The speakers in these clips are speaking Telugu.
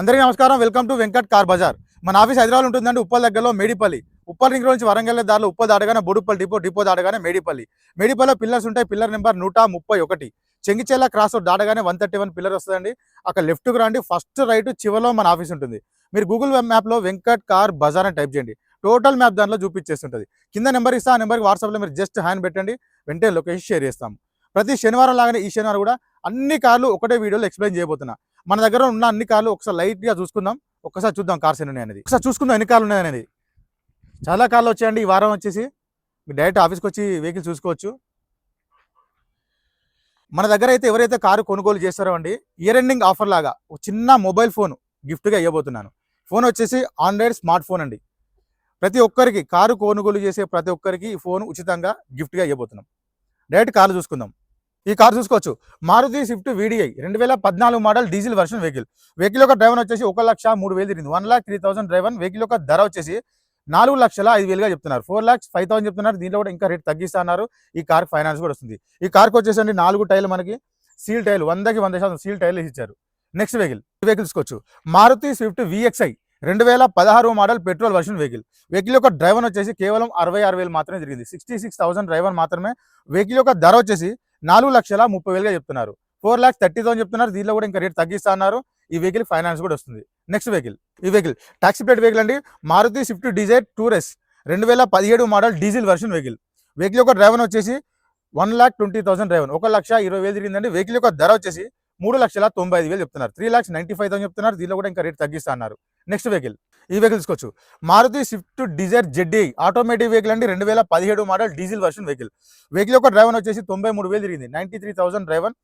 అందరికీ నమస్కారం. Welcome to Venkat car Bazaar. మన ఆఫీస్ హైదరాబాద్ ఉంటుందండి ఉప్పల్ దగ్గరలో మేడిపల్లి. ఉప్పల్ రింగ్ నుంచి వరంగల్ దారిలో ఉప్పల్ దాడగానే బొడుప్పల్ డిపో డిపో దాడగానే మేడిపల్లి. మేడిపల్లిలో పిల్లర్స్ ఉంటాయి. పిల్లర్ నెంబర్ నూట ముప్పై ఒకటి. చెంగిచేల క్రాస్ రోడ్ దాటగానే వన్ థర్టీ వన్ పిల్లర్ వస్తుందండి. అక్కడ లెఫ్ట్కి రండి. ఫస్ట్ రైట్ చివరిలో మన ఆఫీస్ ఉంటుంది. మీరు గూగుల్ మ్యాప్లో వెంకట్ కార్ బజార్ అని టైప్ చేయండి. టోటల్ మ్యాప్ దాంట్లో చూపించేస్తుంటుంది కింద నెంబర్ ఇస్తా. ఆ నెంబర్కి వాట్సాప్లో మీరు జస్ట్ హ్యాండ్ పెట్టండి. వెంటనే లొకేషన్ షేర్ చేస్తాం. ప్రతి శనివారం లాగానే ఈ శనివారం కూడా అన్ని కార్లు ఒకటే వీడియోలో ఎక్స్ప్లెయిన్ చేయబోతున్నా. మన దగ్గర ఉన్న అన్ని కార్లు ఒకసారి లైట్గా చూసుకుందాం. ఒకసారి చూద్దాం కార్స్ ఎన్ని ఉన్నాయి అనేది. ఒకసారి చూసుకుందాం ఎన్ని కార్లు ఉన్నాయి అనేది. చాలా కార్లు వచ్చాయండి. ఈ వారం వచ్చేసి మీరు డైరెక్ట్ ఆఫీస్కి వచ్చి వెహికల్ చూసుకోవచ్చు. మన దగ్గర అయితే ఎవరైతే కారు కొనుగోలు చేస్తారో అండి ఇయర్ ఎండింగ్ ఆఫర్ లాగా ఒక చిన్న మొబైల్ ఫోన్ గిఫ్ట్గా ఇవ్వబోతున్నాను. ఫోన్ వచ్చేసి ఆండ్రాయిడ్ స్మార్ట్ ఫోన్ అండి. ప్రతి ఒక్కరికి కారు కొనుగోలు చేసే ప్రతి ఒక్కరికి ఈ ఫోన్ ఉచితంగా గిఫ్ట్గా ఇవ్వబోతున్నాం. డైరెక్ట్ కార్లు చూసుకుందాం. ఈ కార్ చూసుకోవచ్చు. మారుతి స్విఫ్ట్ వీడిఐ రెండు వేల పద్నాలుగు model diesel version vehicle. Vehicle యొక్క డ్రైవర్ వచ్చేసి ఒక లక్ష మూడు వేలు తిరిగింది. One lakh three thousand driver vehicle యొక్క ధర వచ్చేసి నాలుగు లక్షల ఐదు వేలుగా చెప్తున్నారు. ఫోర్ లాక్స్ ఫైవ్ థౌసండ్ చెప్తున్నారు. దీంట్లో కూడా ఇంకా రేట్ తగ్గిస్తున్నారు ఈ కార్ ఫైనాన్స్ కూడా వస్తుంది. ఈ కార్కి వచ్చేసండి నాలుగు టైర్లు మనకి సీల్ టైర్లు వందకి వంద శాతం సీల్ టైర్లు ఇచ్చారు. నెక్స్ట్ వెహికల్ వెహికల్ తీసుకోవచ్చు మారుతి స్విఫ్ట్ విఎక్స్ఐ రెండు వేల పదహారు model petrol version vehicle. Vehicle యొక్క డ్రైవర్ వచ్చేసి కేవలం అరవై ఆరు వేలు మాత్రమే జరిగింది సిక్స్టీ సిక్స్ థౌసండ్ డ్రైవర్ మాత్రమే వెహికల్ యొక్క ధర వచ్చేసి నాలుగు లక్షల ముప్పై వేలుగా చెప్తున్నారు. ఫోర్ ల్యాక్స్ థర్టీ థౌసండ్ చెప్తున్నారు. దీనిలో కూడా ఇంకా రేట్ తగ్గిస్తా అన్నారు. ఈ వెహికల్ ఫైనాన్స్ కూడా వస్తుంది. Next vehicle. ఈ వెహికల్. టాక్సీ ప్లేట్ వెహికల్ అండి. Maruti Swift Dzire tour S రెండు వేల పదిహేడు model diesel version vehicle vehicle యొక్క డ్రైవర్ వచ్చేసి one lakh twenty thousand driver ఒక లక్ష ఇరవై వేలు తిరిగిందండి. వెహికల్ యొక్క ధర వచ్చేసి మూడు లక్షల తొంభై ఐదు వేలు చెప్తున్నారు. Three lakhs ninety five thousand చెప్తున్నారు. దీనిలో కూడా ఇంకా రేట్ తగ్గిస్తా అన్నారు. నెక్స్ట్ వెహికల్ ఈ వెహికల్ తీసుకోవచ్చు. Maruti Swift Dzire ZDI automatic vehicle అండి. రెండు వేల పదిహేడు model diesel version vehicle vehicle యొక్క డ్రైవర్ వచ్చేసి తొంభై మూడు వేలు తిరిగింది. Ninety three thousand driver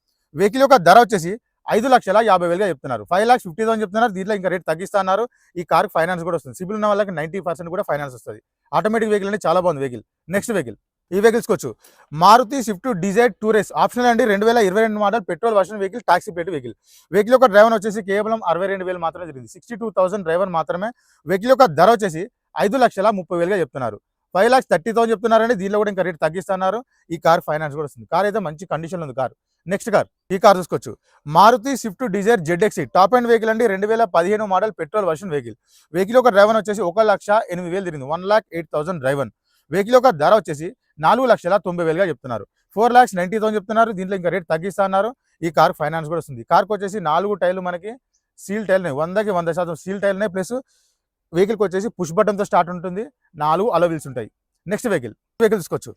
vehicle యొక్క ధర వచ్చేసి ఐదు లక్షల యాభై వేలుగా చెప్తున్నారు. ఫైవ్ లాక్స్ ఫిఫ్టీ థౌసండ్ చెప్తున్నారు. దీంట్లో ఇంకా రేట్ తగ్గిస్తున్నారు. ఈ కార్ ఫైనాన్స్ కూడా వస్తుంది. సిబిల్ ఉన్న వాళ్ళకి నైంటీ పర్సెంట్ కూడా ఫైనాన్స్ వస్తుంది. ఆటోమేటిక్ వెహికల్ అంటే చాలా బాగుంది వెహికల్ నెక్స్ట్ వెహికల్ ఈ vehicles కొచ్చు Maruti Swift Dzire tour S optional అండి రెండు వేల ఇరవై రెండు model petrol version vehicle taxi plate vehicle vehicle యొక్క డ్రైవర్ వచ్చేసి కేవలం అరవై రెండు వేలు మాత్రమే జరిగింది సిక్స్టీ టూ థౌసండ్ డ్రైవర్ మాత్రమే వెహికల్ యొక్క ధర వచ్చేసి ఐదు లక్షల ముప్పై వేలుగా చెప్తున్నారు. ఫైవ్ ల్యాక్స్ థర్టీ థౌసండ్ చెప్తున్నారండి. దీనిలో కూడా ఇంకా రేట్ తగ్గిస్తున్నారు. ఈ కార్ ఫైనాన్స్ కూడా వస్తుంది. కార్ అయితే మంచి కండిషన్ ఉంది కార్ నెక్స్ట్ కార్ ఈ కార్ చూసుకోవచ్చు. Maruti Swift Dzire ZXI top end vehicle అండి రెండు వేల పదిహేను model petrol version vehicle vehicle యొక్క డ్రైవర్ వచ్చేసి ఒక లక్ష ఎనిమిది వేలు తిరిగింది. One lakh eight thousand driver vehicle యొక్క ధర వచ్చేసి నాలుగు లక్షల తొంభై వేలుగా చెప్తున్నారు. ఫోర్ లాక్స్ నైన్టీ థౌసండ్ చెప్తున్నారు. దీంట్లో ఇంకా రేట్ తగ్గిస్తున్నారు ఈ కార్ ఫైనాన్స్ కూడా వస్తుంది. కార్కి వచ్చేసి నాలుగు టైర్లు మనకి సీల్ టైర్లు వందకి వంద శాతం సీల్ టైర్లు ప్లస్ వెహికల్కి వచ్చేసి పుష్ బటన్తో స్టార్ట్ ఉంటుంది. నాలుగు అలవిల్స్ ఉంటాయి. Next vehicle. వెహికల్ తీసుకోవచ్చు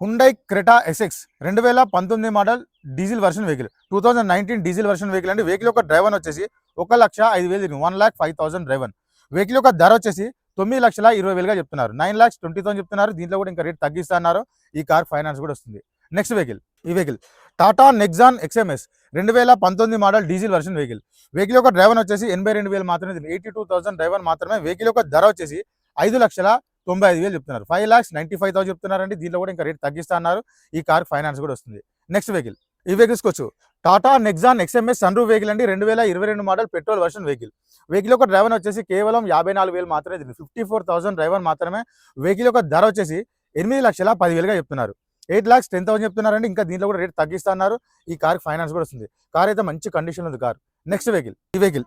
హుండై క్రెటా ఎస్ఎక్స్ రెండు వేల పంతొమ్మిది model diesel version vehicle. Two thousand nineteen diesel version vehicle అండి వెహికల్ యొక్క డ్రైవర్ వచ్చేసి ఒక లక్ష ఐదు వేలు one lakh five thousand driver. Vehicle యొక్క ధర వచ్చేసి తొమ్మిది లక్షల ఇరవై వేలుగా చెప్తున్నారు. నైన్ లాక్స్ ట్వంటీ థౌసండ్ చెప్తున్నారు. దీంట్లో కూడా ఇంకా రేట్ తగ్గిస్తున్నారు ఈ కార్ ఫైనాన్స్ కూడా వస్తుంది. నెక్స్ట్ వెహికల్ ఈ వెహికల్ టాటా నెక్సాన్ ఎక్స్ఎంఎస్ రెండు వేల పంతొమ్మిది model diesel version vehicle vehicle యొక్క డ్రైవర్ వచ్చేసి ఎనభై రెండు వేలు మాత్రమే ఎయిటీ టూ థౌసండ్ డ్రైవర్ మాత్రమే వెహికల్ యొక్క ధర వచ్చేసి ఐదు లక్షల తొంభై ఐదు వేలు చెప్తున్నారు. Five lakhs ninety five thousand చెప్తున్నారండి. దీంట్లో కూడా ఇంకా రేట్ తగ్గిస్తున్నారు ఈ కార్ ఫైనాన్స్ కూడా వస్తుంది. నెక్స్ట్ వెహికల్ ఈ వెహికల్స్ వచ్చు Tata Nexon XMS sun vehicle అండి. రెండు వేల ఇరవై రెండు model petrol version vehicle vehicle యొక్క డ్రైవర్ వచ్చేసి కేవలం యాభై నాలుగు వేలు మాత్రమే ఫిఫ్టీ ఫోర్ థౌసండ్ డ్రైవర్ మాత్రమే వెహికల్ యొక్క ధర వచ్చేసి ఎనిమిది లక్షల పదివేలుగా చెప్తున్నారు. ఎయిట్ ల్యాక్స్ టెన్ థౌసండ్ చెప్తున్నారండి. ఇంకా దీంట్లో కూడా రేట్ తగ్గిస్తున్నారు. ఈ కార్ ఫైనాన్స్ కూడా వస్తుంది. కార్ అయితే మంచి కండిషన్ ఉంది కార్ నెక్స్ట్ వెహికల్ ఈ vehicle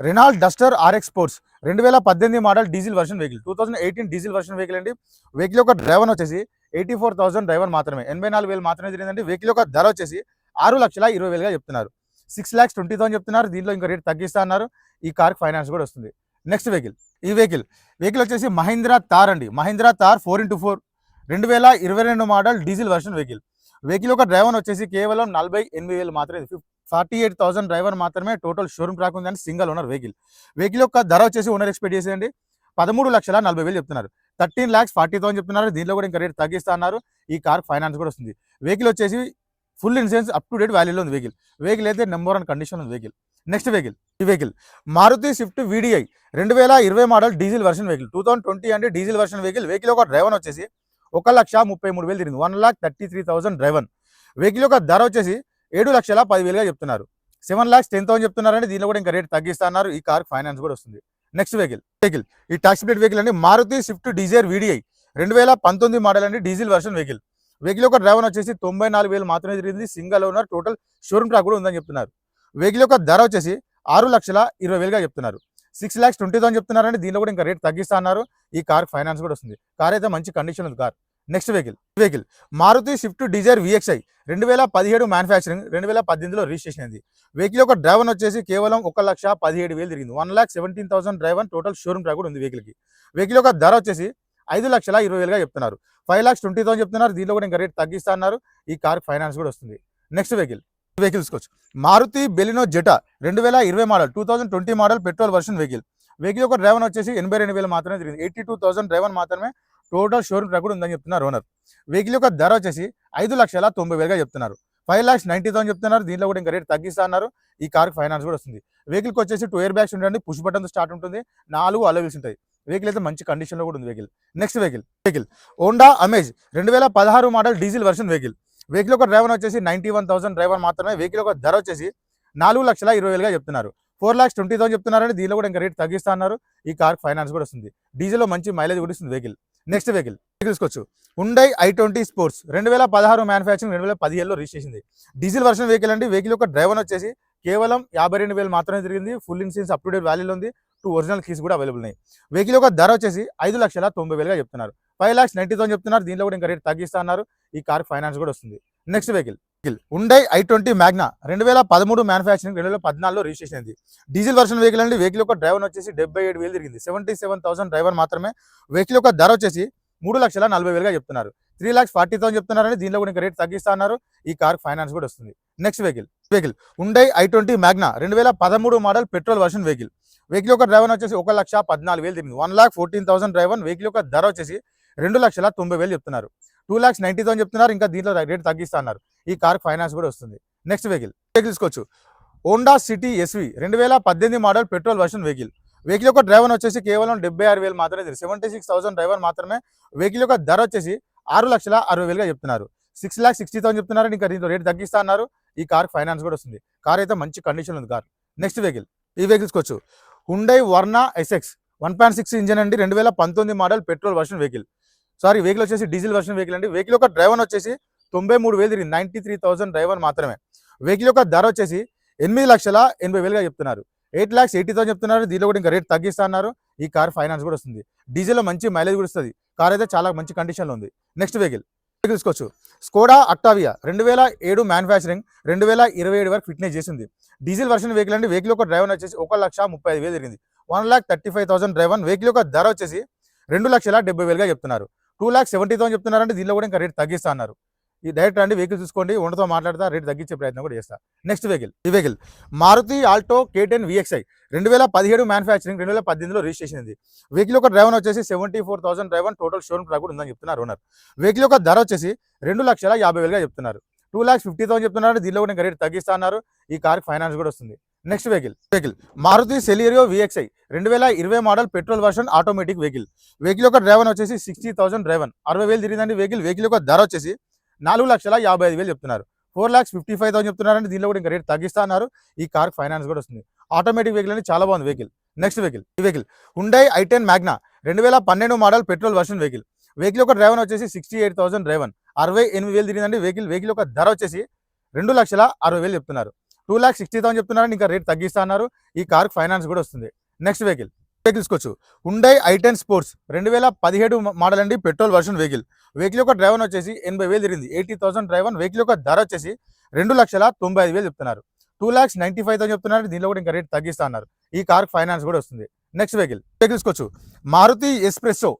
Renault Duster RX sports రెండు వేల పద్దెనిమిది model diesel version vehicle two thousand eighteen diesel version vehicle అండి. వెహికల్ యొక్క డ్రైవర్ వచ్చేసి ఎయిటీ ఫోర్ థౌసండ్ డ్రైవర్ మాత్రమే. ఎనభై నాలుగు వేలు మాత్రమే తిరిగిందండి. వెహికల్ యొక్క ధర వచ్చేసి ఆరు లక్షల ఇరవై వేలుగా చెప్తున్నారు. సిక్స్ ల్యాక్స్ ట్వంటీ థౌసండ్ చెప్తున్నారు. దీంట్లో ఇంకా రేట్ తగ్గిస్తా అన్నారు. ఈ కార్కి ఫైనాన్స్ కూడా వస్తుంది. నెక్స్ట్ వెహికల్ ఈ వెహికల్ వెహికల్ వచ్చేసి మహీంద్రా తార్ అండి. Mahindra Thar four into four రెండు వేల ఇరవై రెండు model diesel version vehicle vehicle యొక్క డ్రైవర్ వచ్చేసి కేవలం నలభై ఎనిమిది వేలు మాత్రమే. ఫార్టీ ఎయిట్ థౌసండ్ డ్రైవర్ మాత్రమే టోటల్ షోరూమ్ ట్రాక్ ఉందని సింగల్ ఓనర్ వెహికల్ వెహికల్ యొక్క ధర వచ్చేసి ఓనర్ ఎక్స్పెక్ట్ చేసేయండి. పదమూడు లక్షల నలభై వేలు చెప్తున్నారు. థర్టీన్ ల్యాక్స్ ఫార్టీ థౌసండ్ చెప్తున్నారు. దీనిలో కూడా ఇంకా రేట్ తగ్గిస్తా అన్నారు. ఈ కార్ ఫైనాన్స్ కూడా వస్తుంది. వెహికల్ వచ్చేసి full insurance up to date వ్యాల్యూలో ఉంది వెహికల్. వెహికల్ అయితే నెంబర్ వన్ కండిషన్ ఉంది వెహికల్. Next vehicle. ఈ వెహికల్. మారుతి స్విఫ్ట్ వీడిఐ రెండు వేల ఇరవై model diesel version vehicle two thousand twenty అంటే డీజిల్ వర్షన్ వెహికల్ వెహికల్ ఒక డ్రైవర్ వచ్చేసి ఒక లక్ష ముప్పై మూడు వేలు తిరిగింది. One lakh thirty three thousand driver vehicle యొక్క ధర వచ్చేసి ఏడు లక్షల పదివేలుగా చెప్తున్నారు. సెవెన్ లాక్స్ టెన్ థౌసండ్ చెప్తున్నారంటే దీనిలో కూడా ఇంకా రేట్ తగ్గిస్తున్నారు ఈ కార్ ఫైనాన్స్ కూడా వస్తుంది. నెక్స్ట్ వెహికల్ వెహికల్ ఈ టాక్సీ ప్లేట్ వెహికల్ అండి. మారుతి స్విఫ్ట్ డీజేర్ వీడిఐ రెండు వేల పంతొమ్మిది మోడల్ అండి. డీజిల్ వర్షన్ వెహికల్ వెహికల్ యొక్క డ్రైవర్ వచ్చేసి తొంభై నాలుగు వేలు మాత్రమే జరిగింది single owner total showroom track కూడా ఉందని చెప్తున్నారు. వెహికల్ యొక్క ధర వచ్చేసి ఆరు లక్షల ఇరవై వేలుగా చెప్తున్నారు. సిక్స్ ల్యాక్స్ ట్వంటీ థౌసండ్ చెప్తున్నారండి. దీనిలో కూడా ఇంకా రేట్ తగ్గిస్తా అన్నారు. ఈ కార్ ఫైనాన్స్ కూడా వస్తుంది. కార్ అయితే మంచి కండిషన్ ఉంది car. Next vehicle vehicle Maruti Swift Dzire VXI రెండు వేల పదిహేడు మ్యానుఫ్యాక్చరింగ్ రెండు వేల పద్దెనిమిదిలో రిజిస్ట్రేషన్ అయింది. వెహికల్ యొక్క డ్రైవర్ వచ్చేసి కేవలం ఒక లక్ష పదిహేడు వేలు తిరిగింది. One lakh seventeen thousand driver total showroom track కూడా ఉంది వెహికల్కి వెహికల్ యొక్క ధర వచ్చేసి ఐదు లక్షల ఇరవై వేలుగా చెప్తున్నారు. ఫైవ్ లాక్స్ ట్వంటీ థౌసండ్ చెప్తున్నారు. దీనిలో కూడా ఇంకా రేట్ తగ్గిస్తా అన్నారు. ఈ కార్ ఫైనాన్స్ కూడా వస్తుంది. Next vehicle. వెహికల్ తీసుకోవచ్చు మారుతి బెలినో జెటా రెండు వేల ఇరవై model two thousand twenty model petrol version vehicle. Vehicle యొక్క డ్రైవర్ వచ్చేసి ఎనభై రెండు వేలు మాత్రమే తిరిగింది. ఎయిటీ టూ థౌసండ్ డ్రైవర్ మాత్రమే టోటల్ షోరూమ్ ట్రాక్ కూడా ఉందని చెప్తున్నారు ఓనర్. వెహికల్ యొక్క ధర వచ్చేసి ఐదు లక్షల తొంభై వేలుగా చెప్తున్నారు. ఫైవ్ లాక్స్ నైన్టీ థౌసండ్ చెప్తున్నారు. దీనిలో కూడా ఇంకా రేట్ తగ్గిస్తా అన్నారు. ఈ కార్ ఫైనాన్స్ కూడా వస్తుంది. వెహికల్కి వచ్చేసి టూ ఇయర్ బ్యాగ్స్ ఉండండి పుష్ బటన్తో స్టార్ట్ ఉంటుంది. నాలుగు అలవిల్స్ ఉంటాయి. వెహికల్ అయితే మంచి కండిషన్లో కూడా ఉంది vehicle next vehicle vehicle Honda Amaze రెండు వేల పదహారు model diesel version vehicle vehicle ఒక డ్రైవర్ వచ్చేసి నైంటీ వన్ థౌసండ్ డ్రైవర్ మాత్రమే. వెహికల్ ఒక ధర వచ్చేసి నాలుగు లక్షల ఇరవై వేలుగా చెప్తున్నారు. ఫోర్ లాక్స్ ట్వంటీ థౌసండ్ చెప్తున్నారని దీనిలో కూడా ఇంకా రేట్ తగ్గిస్తా అన్నారు. ఈ కార్ ఫైనాన్స్ కూడా వస్తుంది. డీజిల్లో మంచి మైలేజ్ కూడా ఇస్తుంది వెహికల్ నెక్స్ట్ వెహికల్ తీసుకోవచ్చు ఉండై ఐ ట్వంటీ స్పోర్ట్స్ రెండు వేల పదహారు మ్యానుఫ్యాక్చరింగ్ రెండు వేల పదిహేడులో రీచ్ చేసింది. డీజిల్ వర్షన్ వెహికల్ అండి. వెహికల్ యొక్క డ్రైవర్ వచ్చేసి కేవలం యాభై రెండు వేలు మాత్రమే తిరిగింది. Full insurance up to date వాల్యూలో ఉంది. టూ ఒరిజినల్ కీస్ కూడా అవైలబుల్ ఉన్నాయి. వెహికల్ యొక్క ధర వచ్చేసి ఐదు లక్షల తొంభై వేలుగా చెప్తున్నారు. ఫైవ్ లాక్స్ నైన్టీ థౌసండ్ చెప్తున్నారు. దీనిలో కూడా ఇంకా రేట్ తగ్గిస్తా అన్నారు. ఈ కార్ ఫైనాన్స్ కూడా వస్తుంది. Next vehicle vehicle Hyundai i twenty Magna రెండు వేల పదమూడు మ్యానుఫ్యాక్చరింగ్ రెండు వేల పద్నాలుగులో రిజిస్ట్రేషన్ అయింది. డీజిల్ వర్షన్ వెహికల్ అండి. వెహికల్ యొక్క డ్రైవర్ వచ్చేసి డెబ్బై ఏడు వేలు తిరిగింది. సెవెంటీ సెవెన్ థౌసండ్ డ్రైవర్ మాత్రమే. వెహికల్ యొక్క ధర వచ్చేసి మూడు లక్షల నలభై వేలుగా చెప్తున్నారు. త్రీ ల్యాక్స్ ఫార్టీ థౌసండ్ చెప్తున్నారని దీనిలో కూడా ఇంకా రేట్ తగ్గిస్తా అన్నారు. ఈ కార్ ఫైనాన్స్ కూడా వస్తుంది. Next vehicle. Vehicle. Hyundai i twenty Magna రెండు వేల పదమూడు model petrol version vehicle. Vehicle యొక్క డ్రైవర్ వచ్చేసి ఒక లక్ష పద్నాలుగు వేలు తిరిగింది. One lakh fourteen thousand driver vehicle యొక్క ధర వచ్చేసి రెండు లక్షల తొంభై వేలు చెప్తున్నారు. టూ ల్యాక్స్ నైన్టీ థౌసండ్ చెప్తున్నారు. ఇంకా దీంట్లో రేట్ తగ్గిస్తా అన్నారు. ఈ కార్ ఫైనాన్స్ కూడా వస్తుంది. Next vehicle. వెహికల్ తీసుకోవచ్చు హోండా సిటీ ఎస్వి రెండు వేల పద్దెనిమిది model petrol version vehicle. Vehicle యొక్క డ్రైవర్ వచ్చేసి కేవలం డెబ్బై ఆరు వేలు మాత్రమే సెవెంటీ సిక్స్ థౌసండ్ డ్రైవర్ మాత్రమే వెహికల్ యొక్క ధర వచ్చేసి ఆరు లక్షల అరవై వేలుగా చెప్తున్నారు. సిక్స్ లాక్ సిక్స్టీ థౌసండ్ చెప్తున్నారు. ఇంకా దీంతో రేట్ తగ్గిస్తా అన్నారు. ఈ కార్ ఫైనాన్స్ కూడా వస్తుంది. కార్ అయితే మంచి కండిషన్ ఉంది కార్. నెక్స్ట్ వెహికల్ ఈ వెహికల్స్ తీసుకోవచ్చు Hyundai Verna SX one point six engine అండి. రెండు వేల పంతొమ్మిది model petrol version vehicle sorry vehicle వచ్చేసి డీజిల్ వర్షన్ వెహికల్ అండి. వెహికల్ యొక్క డ్రైవర్ వచ్చేసి తొంభై మూడు వేలు తిరిగింది. నైన్టీ త్రీ థౌసండ్ డ్రైవర్ మాత్రమే. వెహికల్ యొక్క ధర వచ్చేసి ఎనిమిది లక్షల ఎనభై వేలుగా చెప్తున్నారు. ఎయిట్ ల్యాక్స్ ఎయిటీ థౌసండ్ చెప్తున్నారు. దీనిలో కూడా ఇంకా రేట్ తగ్గిస్తా అన్నారు. ఈ కార్ ఫైనాన్స్ కూడా వస్తుంది. డీజిల్లో మంచి మైలేజ్ కూడా వస్తుంది. కార్ అయితే చాలా మంచి కండిషన్లో ఉంది. నెక్స్ట్ వెహికల్ తీసుకోవచ్చు. స్కోడా అక్టావియా రెండు వేల ఏడు మ్యానుఫ్యాక్చరింగ్ రెండు వేల ఇరవై ఏడు వరకు ఫిట్నెస్ చేసింది. డీజిల్ వర్షన్ వెహికల్ అండి వెహికల్ యొక్క డ్రైవర్ వచ్చేసి ఒక లక్ష ముప్పై ఐదు వేలు జరిగింది one lakh thirty five thousand driver vehicle యొక్క ధర వచ్చేసి రెండు లక్షల డెబ్బై వేలుగా చెప్తున్నారు. టూ ల్యాక్ సెవెంటీ థౌసండ్ చెప్తున్నారంటే దీనిలో కూడా ఇంకా రేట్ తగ్గిస్తా అన్నారు. ఈ డైరెక్ట్ అండి వెహికల్ చూసుకోండి ఉండతో మాట్లాడతా రేట్ తగ్గించే ప్రయత్నం కూడా చేస్తా. నెక్స్ట్ వెహికల్ ఈ vehicle Maruti Alto K ten VXI రెండు వేల పదిహేడు మ్యానుఫ్యాక్చరింగ్ రెండు వేల పద్దెనిమిదిలో రిజిస్ట్రేషన్ ఉంది. వెహికల్ యొక్క డ్రైవర్ వచ్చేసి seventy four thousand driver total showroom track కూడా ఉందని చెప్తున్నారు ఓనర్ వెహికల్ యొక్క ధర వచ్చేసి రెండు లక్షల యాభై వేలుగా చెప్తున్నారు. టూ ల్యాక్స్ ఫిఫ్టీ థౌసండ్ చెప్తున్నారు దీనిలో కూడా రేట్ తగ్గిస్తా అన్నారు. ఈ కార్ ఫైనాన్స్ కూడా వస్తుంది. Next vehicle vehicle Maruti Celerio VXI రెండు వేల ఇరవై model petrol version automatic vehicle vehicle యొక్క డ్రైవర్ వచ్చేసి సిక్స్టీ థౌసండ్ డ్రైవర్ అరవై వేలు తిరిగిందండి వెహికల్. వెహికల్ యొక్క ధర వచ్చేసి నాలుగు లక్షల యాభై ఐదు వేలు చెప్తున్నారు. Four lakhs fifty five thousand చెప్తున్నారంటే దీనిలో కూడా ఇంకా రేట్ తగ్గిస్తా అన్నారు. ఈ కార్ ఫైనాన్స్ కూడా వస్తుంది. ఆటోమేటిక్ వెహికల్ అనేది చాలా బాగుంది వెహికల్. Next vehicle. ఈ vehicle. Hyundai i ten Magna రెండు వేల పన్నెండు model petrol version vehicle. Vehicle యొక్క డ్రైవర్ వచ్చేసి సిక్స్టీ ఎయిట్ థౌసండ్ డ్రైవర్ అరవై ఎనిమిది వేలు తిరిగిందండి వెహికల్. వెహికల్ యొక్క ధర వచ్చేసి రెండు లక్షల అరవై వేలు చెప్తున్నారు. టూ ల్యాక్స్ సిక్స్టీ థౌసండ్ చెప్తున్నారని ఇంకా రేట్ తగ్గిస్తా అన్నారు. ఈ కార్ ఫైనాన్స్ కూడా వస్తుంది. Next vehicle. వెహికల్ తీసుకోవచ్చు. ఉండై ఐటెన్ స్పోర్ట్స్ రెండు వేల పదిహేడు మోడల్ అండి పెట్రోల్ వర్షన్ వెహికల్. వెహికల్ యొక్క డ్రైవర్ వచ్చేసి ఎనభై వేలు తిరిగింది. ఎయిటీ థౌసండ్ డ్రైవర్ వెహికల్ యొక్క ధర వచ్చేసి రెండు లక్షల తొంభై ఐదు వేలు చెప్తున్నారు. Two lakhs ninety five thousand చెప్తున్నారు. దీనిలో కూడా ఇంకా రేట్ తగ్గిస్తా అన్నారు. ఈ కార్ ఫైనాన్స్ కూడా వస్తుంది. నెక్స్ట్ వెహికల్ వెహికల్ తీసుకోవచ్చు. Maruti Spresso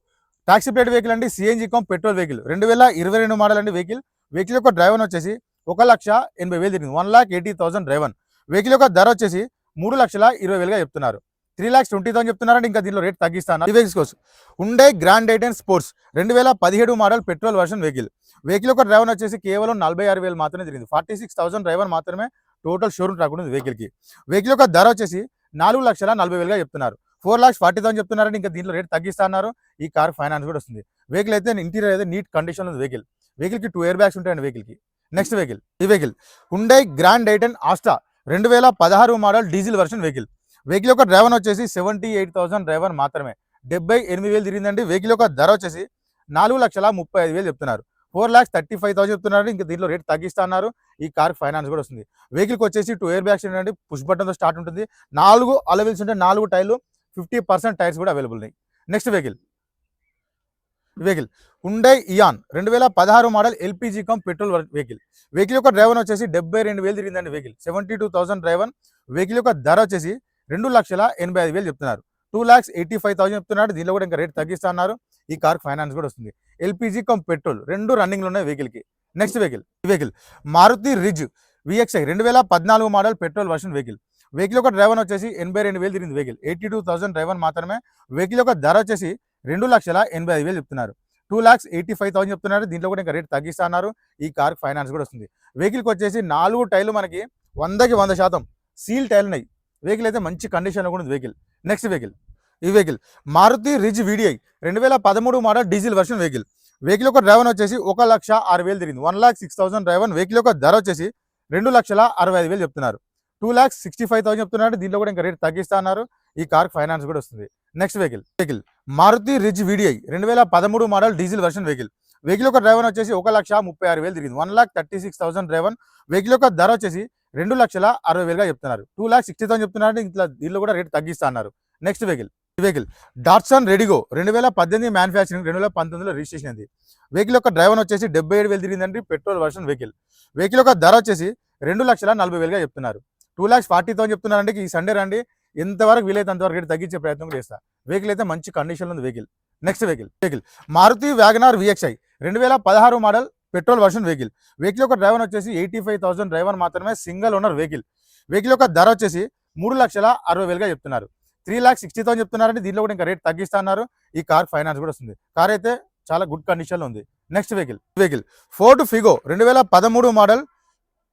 taxi plate vehicle అండి సిఎన్జీ కాం పెట్రోల్ వెహికల్ రెండు వేల ఇరవై రెండు మోడల్ అండి వెహికల్ వెహికల్ యొక్క డ్రైవర్ వచ్చేసి ఒక లక్ష ఎనభై వేలు తిరిగింది. One lakh eighty thousand driver. Vehicle యొక్క ధర వచ్చేసి మూడు లక్షల ఇరవై వేలుగా చెప్తున్నారు. త్రీ ల్యాక్స్ ట్వంటీ థౌసండ్ చెప్తున్నారంటే ఇంకా దీనిలో రేట్ తగ్గిస్తాను. ఇవి తీసుకోవచ్చు ఉండే గ్రాండ్ ఐటెన్ స్పోర్ట్స్ రెండు వేల పదిహేడు model petrol version vehicle vehicle యొక్క డ్రైవర్ వచ్చేసి కేవలం నలభై ఆరు వేలు మాత్రమే జరిగింది ఫార్టీ సిక్స్ థౌసండ్ డ్రైవర్ మాత్రమే టోటల్ షోరూమ్ రాకుండా ఉంది వెహికల్కి వెహికల్ యొక్క ధర వచ్చేసి నాలుగు లక్షల నలభై వేలుగా చెప్తున్నారు. ఫోర్ లాక్స్ ఫార్టీ థౌసండ్ చెప్తున్నారంటే ఇంకా దీంట్లో రేట్ తగ్గిస్తున్నారు. ఈ కార్ ఫైనాన్స్ కూడా వస్తుంది. వెహికల్ అయితే ఇంటీరియర్ అయితే నీట్ కండిషన్ ఉంది వెహికల్ వెహికల్కి టూ ఇయర్ బ్యాగ్స్ ఉంటాయండి వెహికల్కి నెక్స్ట్ వెహికల్ ఈ vehicle Hyundai Grand i ten Asta రెండు వేల పదహారు model diesel version vehicle vehicle యొక్క డ్రైవర్ వచ్చేసి సెవెంటీ ఎయిట్ థౌసండ్ డ్రైవర్ మాత్రమే. డెబ్బై ఎనిమిది వేలు తిరిగిందండి. వెహికల్ యొక్క ధర వచ్చేసి నాలుగు లక్షల ముప్పై ఐదు వేలు చెప్తున్నారు. Four lakhs thirty five thousand చెప్తున్నారు ఇంకా దీంట్లో రేట్ తగ్గిస్తా అన్నారు. ఈ కార్ ఫైనాన్స్ కూడా వస్తుంది. వెహికల్కి వచ్చేసి టూ ఇయర్ బ్యాగ్స్ ఏంటంటే పుష్ బటన్తో స్టార్ట్ ఉంటుంది. నాలుగు అలవెల్స్ ఉంటే నాలుగు టైర్లు ఫిఫ్టీ పర్సెంట్ టైర్స్ కూడా అవైలబుల్ ఉన్నాయి. Next vehicle. Vehicle. Hyundai Eon రెండు వేల పదహారు model LPG cum petrol vehicle. Vehicle యొక్క డ్రైవర్ వచ్చేసి డెబ్బై రెండు వేలు తిరిగిందండి vehicle. Seventy two thousand driver. Vehicle యొక్క ధర వచ్చేసి రెండు లక్షల ఎనభై ఐదు వేలు చెప్తున్నారు. Two lakhs eighty five thousand చెప్తున్నాడు. దీనిలో కూడా ఇంకా రేట్ తగ్గిస్తా అన్నారు. ఈ కార్ ఫైనాన్స్ కూడా వస్తుంది. ఎల్పిజి కమ్ పెట్రోల్ రెండు రన్నింగ్లో ఉన్నాయి వెహికల్కి. నెక్స్ట్ వెహికల్ ఈ వెహికల్ మారుతి రిజ్ విఎక్స్ఐ రెండు వేల పద్నాలుగు model petrol version vehicle. Vehicle యొక్క డ్రైవర్ వచ్చేసి ఎనభై రెండు వేలు తిరిగింది vehicle. Eighty two thousand driver మాత్రమే. వెహికల్ యొక్క ధర వచ్చేసి రెండు లక్షల ఎనభై ఐదు వేలు చెప్తున్నారు. Two lakhs eighty five thousand చెప్తున్నారు. దీంట్లో కూడా ఇంకా రేట్ తగ్గిస్తా అన్నారు. ఈ కార్ ఫైనాన్స్ కూడా వస్తుంది. వెహికల్కి వచ్చేసి నాలుగు టైర్లు మనకి వందకి వంద శాతం సీల్ టైర్లు ఉన్నాయి. వెహికల్ అయితే మంచి కండిషన్లో కూడా ఉంది వెహికల్ నెక్స్ట్ వెహికల్ ఈ వెహికల్ మారుతి రిజ్ వీడిఐ రెండు వేల పదమూడు model diesel version vehicle vehicle యొక్క డ్రైవర్ వచ్చేసి ఒక లక్ష ఆరు వేలు తిరిగింది. One lakh six thousand driver vehicle యొక్క ధర వచ్చేసి రెండు లక్షల అరవై ఐదు వేలు చెప్తున్నారు. Two lakhs sixty five thousand చెప్తున్నారు. దీంట్లో కూడా ఇంకా రేట్ తగ్గిస్తా అన్నారు. ఈ కార్ ఫైనాన్స్ కూడా వస్తుంది. Next vehicle vehicle Maruti Ritz VDI రెండు వేల పదమూడు model diesel version vehicle vehicle యొక్క డ్రైవర్ వచ్చేసి ఒక లక్ష ముప్పై ఆరు వేలు తిరిగింది. One lakh thirty six thousand driver vehicle యొక్క ధర వచ్చేసి రెండు లక్షల అరవై వేలుగా చెప్తున్నారు. టూ ల్యాక్స్ సిక్స్టీ థౌసండ్ చెప్తున్నారు. ఇట్లా దీనిలో కూడా రేట్ తగ్గిస్తా అన్నారు next vehicle vehicle Datsun Redigo రెండు వేల పద్దెనిమిది మ్యానుఫ్యాక్చరింగ్ రెండు వేల పంతొమ్మిదిలో రిజిస్ట్రేషన్ అయింది. వెహికల్ యొక్క డ్రైవర్ వచ్చేసి డెబ్బై ఏడు వేలు తిరిగిందండి. పెట్రోల్ వర్షన్ వెహికల్ వెహికల్ యొక్క ధర వచ్చేసి రెండు లక్షల నలభై వేలుగా చెప్తున్నారు. టూ ల్యాక్స్ ఫార్టీ థౌసండ్ చెప్తున్నారంటే ఈ సండే రండి. ఎంతవరకు వీలైతే అంతవరకు రేటు తగ్గించే ప్రయత్నం కూడా చేస్తా. వెహికల్ అయితే మంచి కండిషన్లో ఉంది. Vehicle next vehicle vehicle Maruti WagonR VXI రెండు వేల పదహారు model petrol version vehicle. Vehicle యొక్క డ్రైవర్ వచ్చేసి ఎయిటీ ఫైవ్ థౌసండ్ డ్రైవర్ మాత్రమే సింగిల్ ఓనర్ వెహికల్. వెహికల్ యొక్క ధర వచ్చేసి మూడు లక్షల అరవై వేలుగా చెప్తున్నారు. త్రీ ల్యాక్ సిక్స్టీ థౌసండ్ చెప్తున్నారంటే దీనిలో కూడా ఇంకా రేట్ తగ్గిస్తున్నారు ఈ కార్ ఫైనాన్స్ కూడా వస్తుంది. కార్ అయితే చాలా గుడ్ కండిషన్లో ఉంది. Next vehicle vehicle Ford Figo రెండు వేల పదమూడు model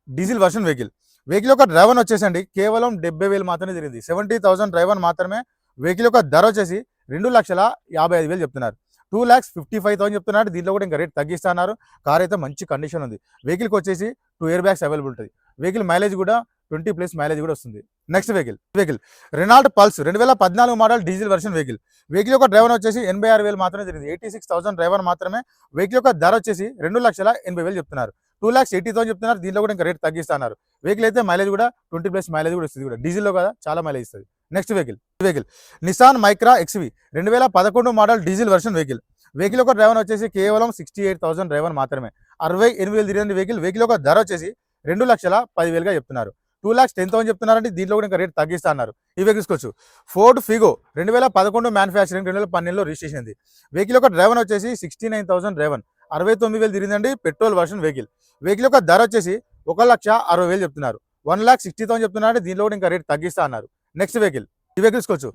diesel version vehicle vehicle యొక్క డ్రైవర్ వచ్చేసండి కేవలం డెబ్బై వేలు మాత్రమే తిరిగింది. సెవెంటీ థౌసండ్ డ్రైవర్ మాత్రమే వెహికల్ యొక్క ధర వచ్చేసి రెండు లక్షల యాభై ఐదు వేలు చెప్తున్నారు. Two lakhs fifty five thousand చెప్తున్నారు దీంట్లో కూడా ఇంకా రేట్ తగ్గిస్తున్నారు కార్ అయితే మంచి కండిషన్ ఉంది. వెహికల్కి వచ్చేసి టూ ఇయర్ బ్యాగ్స్ అవైలబుల్ ఉంటుంది వెహికల్ మైలేజ్ కూడా ట్వంటీ ప్లస్ మైలేజ్ కూడా వస్తుంది. Next vehicle vehicle Renault Pulse రెండు వేల పద్నాలుగు model diesel version vehicle vehicle యొక్క డ్రైవర్ వచ్చేసి ఎనభై ఆరు వేలు మాత్రమే జరిగింది. ఎయిటీ సిక్స్ థౌసండ్ డ్రైవర్ మాత్రమే వెహికల్ యొక్క ధర వచ్చేసి రెండు లక్షల ఎనభై వేలు చెప్తున్నారు. టూ ల్యాక్స్ ఎయిటీ థౌసండ్ చెప్తున్నారు. దీంట్లో కూడా ఇంకా రేట్ తగ్గిస్తున్నారు వెహికల్ అయితే మైలేజ్ కూడా ట్వంటీ ప్లస్ మైలేజ్ కూడా వస్తుంది కూడా. డీజిల్లో కదా చాలా మైలేజ్ ఇస్తుంది. Next vehicle vehicle Nissan Micra XV రెండు వేల పదకొండు model diesel version vehicle vehicle యొక్క డ్రైవర్ వచ్చేసి కేవలం సిక్స్టీ ఎయిట్ థౌసండ్ డ్రైవర్ మాత్రమే. అరవై ఎనిమిది వేలు తిరిగిన వెహికల్ వెహికల్ యొక్క ధర వచ్చేసి రెండు లక్షల పదివేలుగా చెప్తున్నారు. టూ ల్యాక్స్ టెన్ థౌసండ్ చెప్తున్నారంటే దీంట్లో కూడా ఇంకా రేట్ తగ్గిస్తా అన్నారు ఈ వెహికల్స్ తీసుకోవచ్చు. ఫోర్డ్ ఫిగో రెండు వేల పదకొండు మ్యానుఫ్యాక్చరింగ్ రెండు వేల పన్నెండులో రిజిస్ట్రేషన్ అయింది వెహికల్ యొక్క డ్రైవర్ వచ్చేసి సిక్స్టీ నైన్ థౌసండ్ డ్రైవర్ అరవై తొమ్మిది వేలు తిరిగిందండి పెట్రోల్ వర్షన్ వెహికల్ వెహికల్ యొక్క ధర వచ్చేసి ఒక లక్ష అరవై వేలు చెప్తున్నారు. వన్ ల్యాక్ సిక్స్టీ థౌసండ్ చెప్తున్నారంటే దీనిలో కూడా ఇంకా రేట్ తగ్గిస్తా అన్నారు నెక్స్ట్ వెహికల్. ఈ వెహికల్స్ తీసుకోవచ్చు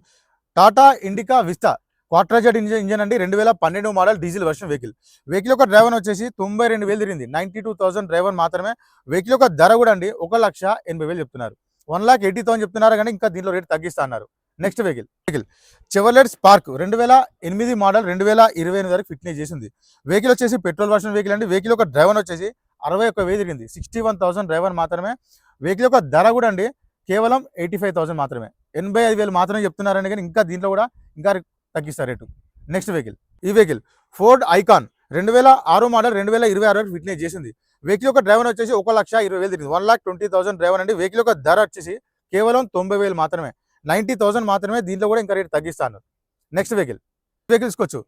Tata Indica Vista Quadrajet engine engine అండి. రెండు వేల పన్నెండు model diesel version vehicle. Vehicle యొక్క డ్రైవర్ వచ్చేసి తొంభై రెండు వేలు తిరిగింది. నైన్టీ టూ థౌసండ్ డ్రైవర్ మాత్రమే. వెహికల్ యొక్క ధర కూడా అండి ఒక లక్ష ఎనభై వేలు చెప్తున్నారు. వన్ లాక్ ఎయిటీ థౌసండ్ చెప్తున్నారు కానీ ఇంకా దీనిలో రేట్ తగ్గిస్తా అన్నారు. Next vehicle. Vehicle. Chevrolet Spark రెండు వేల ఎనిమిది మోడల్ రెండు వేల ఇరవై ఎనిమిది వరకు ఫిట్నెస్ చేసింది. వెహికల్ వచ్చేసి పెట్రోల్ వర్షన్ వెహికల్ అండి. వెహికల్ యొక్క డ్రైవర్ వచ్చేసి అరవై ఒక్క వేలు తిరిగింది. సిక్స్టీ వన్ థౌసండ్ డ్రైవర్ మాత్రమే. వెహికల్ యొక్క ధర కూడా అండి కేవలం ఎయిటీ ఫైవ్ థౌసండ్ మాత్రమే. ఎనభై ఐదు వేలు మాత్రమే చెప్తున్నారని కానీ ఇంకా దీంట్లో కూడా ఇంకా తగ్గిస్తారు రేటు. Next vehicle. ఈ వెహికల్ ఫోర్డ్ ఐకాన్. రెండు వేల ఆరు మోడల్ రెండు వేల ఇరవై ఆరు వరకు ఫిట్నెస్ చేసింది. వెహికల్ యొక్క డ్రైవర్ వచ్చేసి ఒక లక్ష ఇరవై వేలు తిరిగింది. One lakh twenty thousand driver అండి. వెహికల్ యొక్క ధర వచ్చేసి కేవలం తొంభై వేలు మాత్రమే. నైంటీ థౌసండ్ మాత్రమే దీంట్లో కూడా ఇంకా రేట్ తగ్గిస్తాను నెక్స్ట్ వెహికల్. వెహికల్ తీసుకోవచ్చు.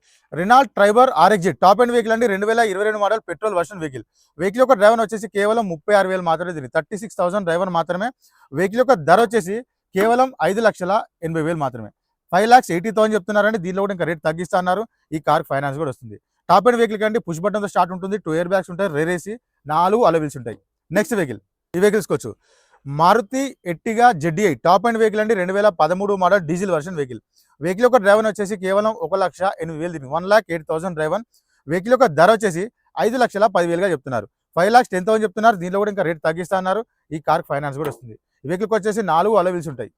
Renault Triber RXZ top end vehicle అండి. రెండు వేల ఇరవై రెండు model petrol version vehicle vehicle యొక్క డ్రైవర్ వచ్చేసి కేవలం ముప్పై ఆరు వేలు మాత్రమే తిరిగి థర్టీ సిక్స్ థౌసండ్ డ్రైవర్ మాత్రమే. వెహికల్ యొక్క ధర వచ్చేసి కేవలం ఐదు లక్షల ఎనభై వేలు మాత్రమే. ఫైవ్ ల్యాక్స్ ఎయిటీ థౌసండ్ చెప్తున్నారండి. దీనిలో కూడా ఇంకా రేట్ తగ్గిస్తా అన్నారు. ఈ కార్ ఫైనాన్స్ కూడా వస్తుంది. టాప్ అండ్ వెహికల్ కంటే పుష్ బటన్తో స్టార్ట్ ఉంటుంది. టూ ఇయర్ బ్యాగ్స్ ఉంటాయి. రేరేసి నాలుగు అలవిల్స్ ఉంటాయి. నెక్స్ట్ వెహికల్ ఈ వెహికల్ తీసుకోవచ్చు. Maruti Ertiga ZDI top end vehicle అండి. రెండు వేల పదమూడు model diesel version vehicle vehicle యొక్క డ్రైవర్ వచ్చేసి కేవలం ఒక లక్ష ఎనిమిది వేలు తిరిగి one lakh eight thousand driver. Vehicle యొక్క ధర వచ్చేసి ఐదు లక్షల పదివేలుగా చెప్తున్నారు. ఫైవ్ లాక్స్ టెన్ థౌసండ్ చెప్తున్నారు. దీనిలో కూడా ఇంకా రేట్ తగ్గిస్తా అన్నారు. ఈ కార్ ఫైనాన్స్ కూడా వస్తుంది. ఈ వెహికల్కి వచ్చేసి నాలుగు అలవిల్స్ ఉంటాయి.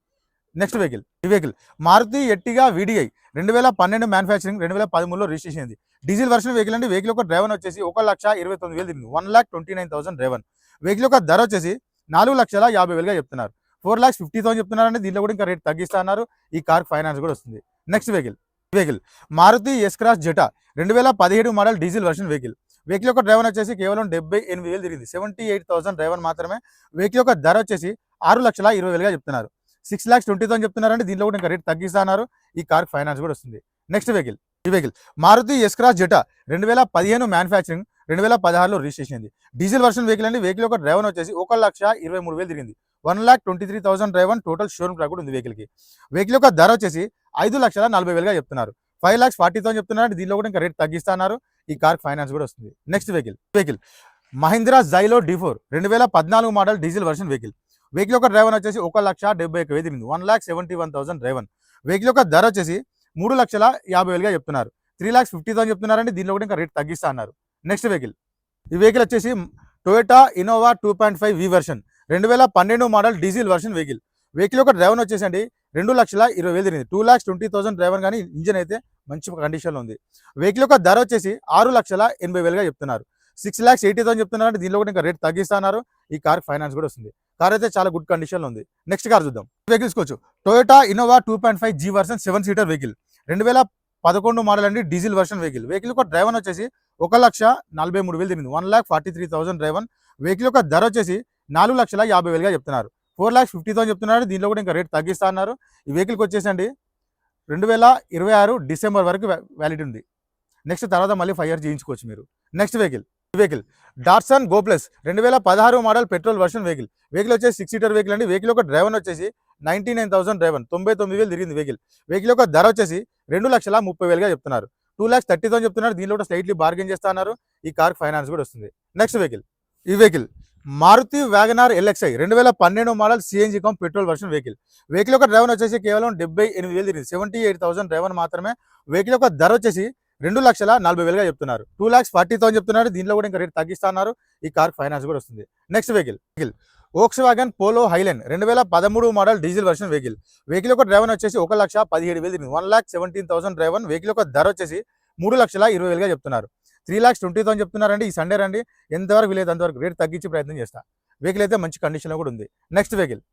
నెక్స్ట్ వెహికల్ ఈ వెహికల్ మారుతి ఎట్టిగా వీడిఐ రెండు వేల పన్నెండు మ్యానుఫ్యాక్చరింగ్ రెండు వేల పదమూడులో రిజిస్ట్రేషన్ అయింది. డీజిల్ వర్షన్ వెహికల్ అంటే వెహికల్ యొక్క డ్రైవర్ వచ్చేసి ఒక లక్ష ఇరవై తొమ్మిది వేలు తిరిగింది. One lakh twenty nine thousand driver. Vehicle యొక్క ధర వచ్చేసి నాలుగు లక్షల యాభై వేలుగా చెప్తున్నారు. ఫోర్ లాక్స్ ఫిఫ్టీ థౌసండ్ చెప్తున్నారండి దీంట్లో కూడా ఇంకా రేట్ తగ్గిస్తా అన్నారు. ఈ కార్ ఫైనాన్స్ కూడా వస్తుంది. Next vehicle. Vehicle. Maruti S Cross Zeta రెండు వేల పదిహేడు model diesel version vehicle. Vehicle యొక్క డ్రైవర్ వచ్చేసి కేవలం డెబ్బై ఎనిమిది వేలు తిరిగింది. సెవెంటీ ఎయిట్ థౌసండ్ డ్రైవర్ మాత్రమే. వెహికల్ యొక్క ధర వచ్చేసి ఆరు లక్షల ఇరవై వేలుగా చెప్తున్నారు. సిక్స్ ల్యాక్స్ ట్వంటీ థౌసండ్ చెప్తున్నారండి దీంట్లో కూడా ఇంకా రేట్ తగ్గిస్తున్నారు ఈ కార్ ఫైనాన్స్ కూడా వస్తుంది. Next vehicle. ఈ vehicle. Maruti S Cross Zeta రెండు వేల పదిహేను మ్యానుఫ్యాక్చరింగ్ రెండు వేల పదహారులో రిజిస్ట్రేషన్ అయింది. డీజిల్ వర్షన్ వెహికల్ అండి. వెహికల్ యొక్క డ్రైవర్ వచ్చేసి ఒక లక్ష ఇరవై మూడు వేలు తిరిగింది. One lakh twenty three thousand driver total showroom కూడా ఉంది వెహికల్కి. వెహికల్ యొక్క ధర వచ్చేసి ఐదు లక్షల నలభై వేలుగా చెప్తున్నారు. ఫైవ్ లాక్స్ ఫార్టీ థౌసండ్ చెప్తున్నారు. దీనిలో కూడా ఇంకా రేట్ తగ్గిస్తున్నారు. ఈ కార్ ఫైనాన్స్ కూడా వస్తుంది. Next vehicle vehicle. Mahindra Xylo D four రెండు వేల పద్నాలుగు model diesel version vehicle. Vehicle యొక్క డ్రైవర్ వచ్చేసి ఒక లక్ష డెబ్బై ఒక వేలు తిరిగింది. One lakh seventy one thousand driver vehicle యొక్క ధర వచ్చేసి మూడు లక్షల యాభై వేలుగా చెప్తున్నారు. త్రీ ల్యాక్స్ ఫిఫ్టీ థౌసండ్ చెప్తున్నారంటే దీనిలో కూడా ఇంకా రేట్ తగ్గిస్తా అన్నారు నెక్స్ట్ వెహికల్. ఈ వెహికల్ వచ్చేసి Toyota Innova two point five V version రెండు వేల పన్నెండు model diesel version vehicle. Vehicle యొక్క డ్రైవర్ వచ్చేసండి. రెండు లక్షల ఇరవై వేలు తిరిగింది. Two lakhs twenty thousand driver కానీ ఇంజన్ అయితే మంచి కండిషన్లో ఉంది. వెహికల్ యొక్క ధర వచ్చేసి ఆరు లక్షల ఎనభై వేలుగా చెప్తున్నారు. సిక్స్ ల్యాక్స్ ఎయిటీ థౌసండ్ చెప్తున్నారు అంటే దీనిలో కూడా ఇంకా రేట్ తగ్గిస్తున్నారు ఈ కార్ ఫైనాన్స్ కూడా వస్తుంది. కార్ అయితే చాలా గుడ్ కండిషన్లో ఉంది. నెక్స్ట్ కార్ చూద్దాం. వెహికల్ తీసుకోవచ్చు Toyota Innova two point five G version seven seater vehicle రెండు వేల పదకొండు మోడల్ అండి డీజిల్ వర్షన్ వెహికల్ వెహికల్ యొక్క డ్రైవర్ వచ్చేసి ఒక లక్ష నలభై మూడు వేలు తిరిగింది. One lakh forty three thousand driver. Vehicle యొక్క ధర వచ్చేసి నాలుగు లక్షల యాభై వేలుగా చెప్తున్నారు. ఫోర్ ల్యాక్స్ ఫిఫ్టీ థౌసండ్ చెప్తున్నారు. దీనిలో కూడా ఇంకా రేట్ తగ్గిస్తా అన్నారు. ఈ వెహికల్కి వచ్చేసండి. రెండు వేల ఇరవై ఆరు డిసెంబర్ వరకు వ్యాలిటీ ఉంది. నెక్స్ట్ తర్వాత మళ్ళీ ఫైవ్ ఇయర్స్ చేయించుకోవచ్చు మీరు. Next vehicle. Vehicle. Datsun go plus రెండు వేల పదహారు model petrol version vehicle. Vehicle వచ్చేసి సిక్స్ సీటర్ వెహికల్ అండి. వెహికల్ ఒక డ్రైవర్ వచ్చేసి నైన్టీ నైన్ థౌసండ్ డ్రైవర్. తొంభై తొమ్మిది వేలు తిరిగింది వెహికల్. వెహికల్ యొక్క ధర వచ్చేసి రెండు లక్షల ముప్పై వేలుగా చెప్తున్నారు. టూ ల్యాక్స్ థర్టీ థౌసండ్ చెప్తున్నారు. దీనిలో కూడా స్లైట్లీ బార్గెన్ చేస్తా అన్నారు. ఈ కార్ ఫైనాన్స్ కూడా వస్తుంది. Next vehicle. ఈ vehicle. Maruti Wagon R LXI రెండు వేల పన్నెండు model CNG cum petrol version vehicle. Vehicle యొక్క డ్రైవర్ వచ్చేసి కేవలం డెబ్బై ఎనిమిది వేలు తిరిగింది. సెవెంటీ ఎయిట్ థౌసండ్ డ్రైవర్ మాత్రమే వెహికల్ యొక్క ధర వచ్చేసి రెండు లక్షల నలభై వేలుగా చెప్తున్నారు. టూ ల్యాక్స్ ఫార్టీ థౌసండ్ చెప్తున్నారు. దీనిలో కూడా ఇంకా రేట్ తగ్గిస్తున్నారు. ఈ కార్ ఫైనాన్స్ కూడా వస్తుంది. Next vehicle. Vehicle. Volkswagen Polo Highline రెండు వేల పదమూడు model diesel version vehicle. Vehicle యొక్క డ్రైవర్ వచ్చేసి ఒక లక్ష పదిహేడు వేలు తిరిగింది. One lakh seventeen thousand driver. Vehicle యొక్క ధర వచ్చేసి మూడు లక్షల ఇరవై వేలుగా చెప్తున్నారు. త్రీ ల్యాక్స్ ట్వంటీ థౌసండ్ చెప్తున్నారండి. ఈ సండే రండి. ఎంతవరకు వీలైతే అంతవరకు రేట్ తగ్గించి ప్రయత్నం చేస్తా. వెహికల్ అయితే మంచి కండిషన్లో కూడా ఉంది. నెక్స్ట్ వెహికల్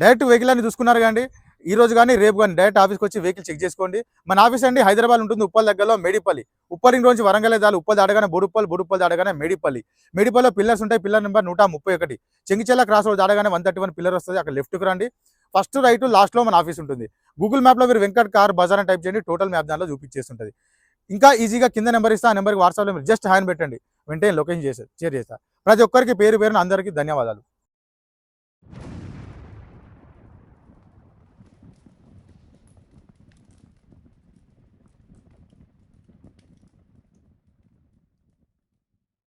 డైరెక్ట్ వెహికల్ అని చూసుకున్నారు కానీ ఈ రోజు కానీ రేపు కానీ డైరెక్ట్ ఆఫీస్కి వచ్చి వెహికల్ చెక్ చేసుకోండి. మన ఆఫీస్ అండి హైదరాబాద్ ఉంటుంది. ఉప్పల్ దగ్గరలో మేడిపల్లి. ఉప్పల్ నుంచి వరంగల్ దాలు ఉప్పల్ దాడగానే బొడుప్పల్ బొడుప్పల్ దాడగానే మేడిపల్లి. మేడిపల్లిలో పిల్లర్స్ ఉంటాయి. పిల్లర్ నెంబర్ నూట ముప్పై ఒకటి. చెంగిచెల్ల క్రాస్ రోడ్ దాడగానే వన్ థర్టీ వన్ పిల్లర్ వస్తుంది. అక్కడ లెఫ్ట్కి రండి. ఫస్ట్ రైట్ లాస్ట్లో మన ఆఫీస్ ఉంటుంది. గూగుల్ మ్యాప్లో మీరు వెంకట్ కార్ బజార్ అని టైప్ చేయండి. టోటల్ మ్యాప్ దానిలో చూపించేస్తుంటుంది ఇంకా ఈజీగా కింద నెంబర్ ఇస్తా ఆ నెంబర్కి వాట్సాప్లో మీరు జస్ట్ హ్యాండ్ పెట్టండి. వెంటనే లొకేషన్ చేసే షేర్ చేస్తా. ప్రతి ఒక్కరికి పేరు పేరున అందరికీ ధన్యవాదాలు.